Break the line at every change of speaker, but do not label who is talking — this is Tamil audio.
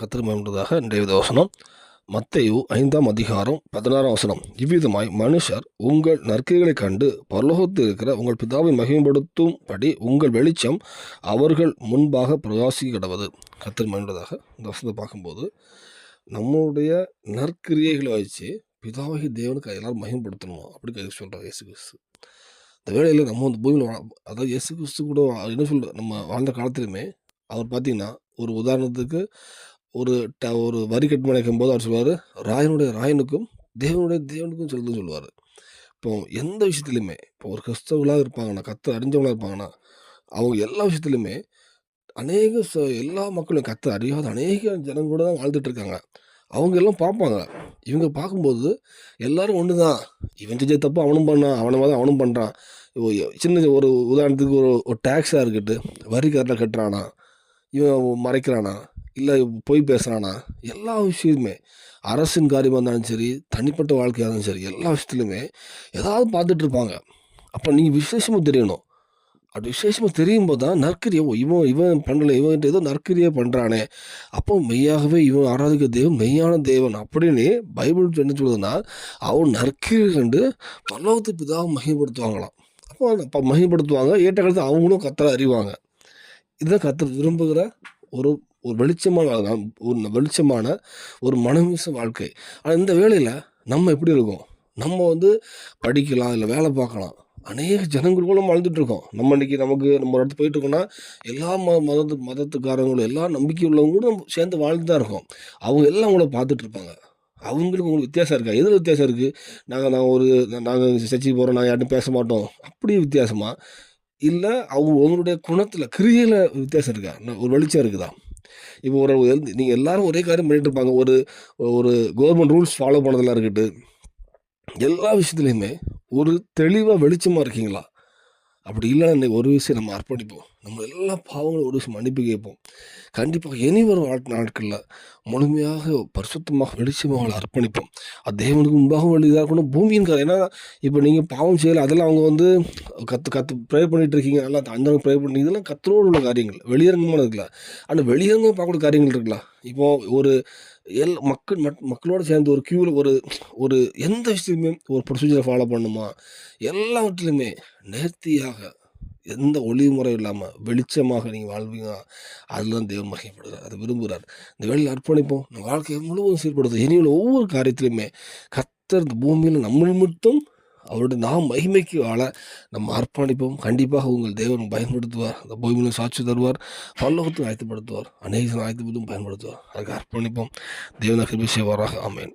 கத்திரமன்றதாக இன்றைய வசனம். மத்தையு ஐந்தாம் அதிகாரம் பதினாறாம் வசனம். இவ்விதமாய் மனுஷர் உங்கள் நற்கைகளை கண்டு பரலோகத்தில் இருக்கிற உங்கள் பிதாவை மகிமைப்படுத்தும்படி உங்கள் வெளிச்சம் அவர்கள் முன்பாக பிரகாசிக்க கிடவது கத்திரமன்றதாக இந்த வசனத்தை பார்க்கும்போது நம்மளுடைய நற்கிரியைகளை வச்சு பிதாவகி தேவனுக்கு எல்லாரும் மகிமைப்படுத்தணும்? அப்படி கதை சொல்கிறார் இயேசு கிறிஸ்து. இந்த வேலையில் நம்ம வந்து பூமியில் அதாவது இயேசு கிறிஸ்து கூட என்ன சொல்கிற நம்ம வாழ்ந்த காலத்துலையுமே அவர் பார்த்தீங்கன்னா ஒரு உதாரணத்துக்கு ஒரு ட ஒரு வரி கட்டு நினைக்கும் போது அவர் சொல்லுவார் ராயனுடைய ராயனுக்கும் தேவனுடைய தேவனுக்கும் சொல்லுன்னு சொல்லுவார். இப்போ எந்த விஷயத்துலையுமே இப்போ ஒரு கிறிஸ்தவங்களாக இருப்பாங்கன்னா கத்தை அறிஞ்சவங்களாக இருப்பாங்கன்னா அவங்க எல்லா விஷயத்துலையுமே அநேக ச எல்லா மக்களும் கத்தை அறியாத அநேக ஜனங்களோட தான் வாழ்ந்துட்டு இருக்காங்க அவங்க எல்லாம் பார்ப்பாங்க. இவங்க பார்க்கும்போது எல்லாரும் ஒன்று தான் இவன் செஞ்ச தப்பு அவனும் பண்ணான் அவனை தான் அவனும் பண்ணுறான் சின்ன ஒரு உதாரணத்துக்கு ஒரு ஒரு டேக்ஸாக இருக்கட்டு வரி கரெக்டாக கட்டுறானா இவன் மறைக்கிறானா இல்லை பொய் பேசுகிறானா எல்லா விஷயமே அரசின் காரியமாக இருந்தாலும் சரி தனிப்பட்ட வாழ்க்கையாக இருந்தாலும் சரி எல்லா விஷயத்துலையுமே ஏதாவது பார்த்துட்டு இருப்பாங்க. அப்போ நீங்கள் விசேஷமாக தெரியணும். அப்படி விசேஷமாக தெரியும் போது தான் நற்கிரியை இவன் இவன் பண்ணலை இவன் ஏதோ நற்கிரியை பண்ணுறானே அப்போ மெய்யாகவே இவன் ஆராதிக்க தேவன் மெய்யான தேவன் அப்படின்னு பைபிள் என்ன சொல்லுதுன்னா அவன் நற்கரியை கண்டு பல்லவத்து பிதாவை மகிமைப்படுத்துவாங்களாம். அப்போ அப்போ ப- மகிமைப்படுத்துவாங்க. ஏற்ற காலத்தில் அவங்களும் கத்தரை அறிவாங்க. இதுதான் கத்தர் விரும்புகிற ஒரு ஒரு வெளிச்சமான ஒரு வெளிச்சமான ஒரு மனமிச வாழ்க்கை. ஆனால் இந்த வேலையில் நம்ம எப்படி இருக்கோம்? நம்ம வந்து படிக்கலாம் இல்லை வேலை பார்க்கலாம். அநேக ஜனங்களுக்குள்ள வாழ்ந்துட்டு இருக்கோம். நம்ம இன்னைக்கு நமக்கு நம்ம ஒரு இடத்துக்கு போயிட்டு இருக்கோம்னா எல்லா ம மதத்து மதத்துக்காரங்களும் எல்லா நம்பிக்கை உள்ளவங்க கூட நம்ம சேர்ந்து வாழ்ந்து தான் இருக்கோம். அவங்க எல்லாம் அவங்கள பார்த்துட்டு இருப்பாங்க. அவங்களுக்கு உங்களுக்கு வித்தியாசம் இருக்கா? எதில் வித்தியாசம் இருக்குது நாங்கள் நான் ஒரு நாங்கள் சர்ச்சைக்கு போகிறோம் நாங்கள் யார்ட்டும் பேச மாட்டோம். அப்படி வித்தியாசமாக இல்லை அவங்க உங்களுடைய குணத்தில் கிரியையில் வித்தியாசம் இருக்கா? ஒரு வெளிச்சம் இருக்குதா? இப்போ ஒரு நீங்கள் எல்லாரும் ஒரே காரியம் பண்ணிகிட்டு இருப்பாங்க. ஒரு ஒரு கவர்மெண்ட் ரூல்ஸ் ஃபாலோ பண்ணதெல்லாம் இருக்கட்டு. எல்லா விஷயத்துலையுமே ஒரு தெளிவாக வெளிச்சமாக இருக்கீங்களா? அப்படி இல்லைன்னா இன்னைக்கு ஒரு விஷயம் நம்ம அர்ப்பணிப்போம். நம்ம எல்லா பாவங்களும் ஒரு மன்னிப்பு கேட்போம். கண்டிப்பாக இனி வரும் நாட்களில் முழுமையாக பரிசுத்தமாக வெளிச்சமாக அவளை அர்ப்பணிப்போம். அது தேவனுக்கு முன்பாகவும் இதாக இருக்கணும். பூமியின் காரம் ஏன்னா இப்போ நீங்கள் பாவம் செய்யலை அதெல்லாம் அவங்க வந்து கற்று கற்று ப்ரே பண்ணிட்டு இருக்கீங்க. நல்லா அந்த ப்ரே பண்ணி இதெல்லாம் கத்தரோடு உள்ள காரியங்கள். வெளியரங்கமான இருக்குல்ல ஆனால் வெளியரங்கம் பார்க்கக்கூடிய காரியங்கள் இருக்குல்ல. இப்போ ஒரு எல் மக்கள் மட் மக்களோடு சேர்ந்து ஒரு க்யூவில் ஒரு ஒரு எந்த விஷயத்துலையுமே ஒரு ப்ரொசீஜரை ஃபாலோ பண்ணுமா? எல்லாவற்றிலுமே நேர்த்தியாக எந்த ஒளிவு முறை இல்லாமல் வெளிச்சமாக நீங்கள் வாழ்வீங்க அதில் தான் தேவன் மகிமைப்படுகிறார். அதை விரும்புகிறார். இந்த வேலையில் அர்ப்பணிப்போம். நம்ம வாழ்க்கையை முழுவதும் சீர்படுத்தும். இனியுள்ள ஒவ்வொரு காரியத்திலையுமே கத்தர் இந்த பூமியில் நம்ம மட்டும் அவருடைய நாம் மகிமைக்கு வாழ நம்ம அர்ப்பணிப்போம். கண்டிப்பாக உங்கள் தேவன் பயன்படுத்துவார். அந்த பூமியிலும் சாட்சி தருவார். பல்லோகத்தில் ஆயத்தப்படுத்துவார். அநேக ஆயத்தப்படுத்தும் பயன்படுத்துவார். அதுக்கு அர்ப்பணிப்போம். தேவன கிருபி செய்வாராக. ஆமென்.